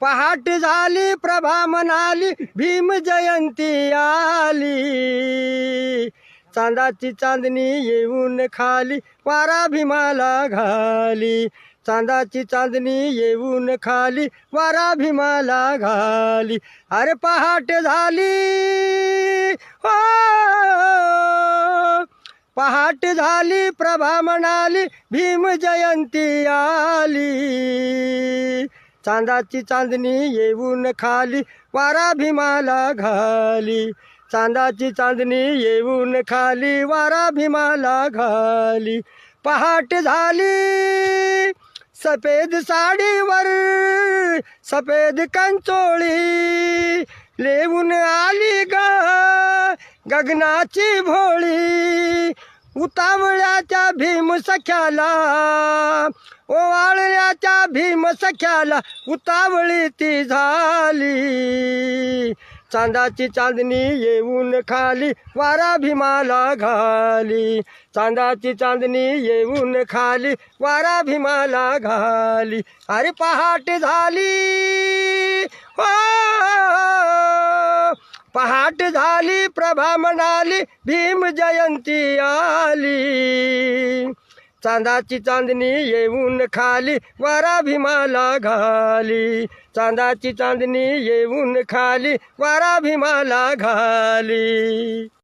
पहाट झाली प्रभा म्हणाली भीम जयंती आली. चांदाची चांदणी येऊन खाली वारा भीमाला घाली. चांदाची चांदणी येऊन खाली वारा भीमाला घाली. अरे पहाट झाली हो. पहाट झाली प्रभा म्हणाली भीम जयंती आली. चांदाची चांदणी येऊन खाली वारा भीमाला घाली. चांदाची चांदणी येऊन खाली वारा भीमाला घाली. पहाट झाली सफेद साडीवर सफेद कंचोळी. लेऊन आली ग गगनाची भोळी. उतावळ्याच्या भीम सख्याला ओवाळल्याच्या भीम सख्याला उतावळी ती झाली. चांदाची चांदणी येऊन खाली वारा भीमाला घाली. चांदाची चांदणी येऊन खाली वारा भीमाला घाली. अरे पहाट झाली. हो. पहाट झाली प्रभा म्हणाली भीम जयंती आली. चांदाची चांदणी येऊन खाली वारा भीमाला घाली. चांदाची चांदणी येऊन खाली वारा भीमाला घाली.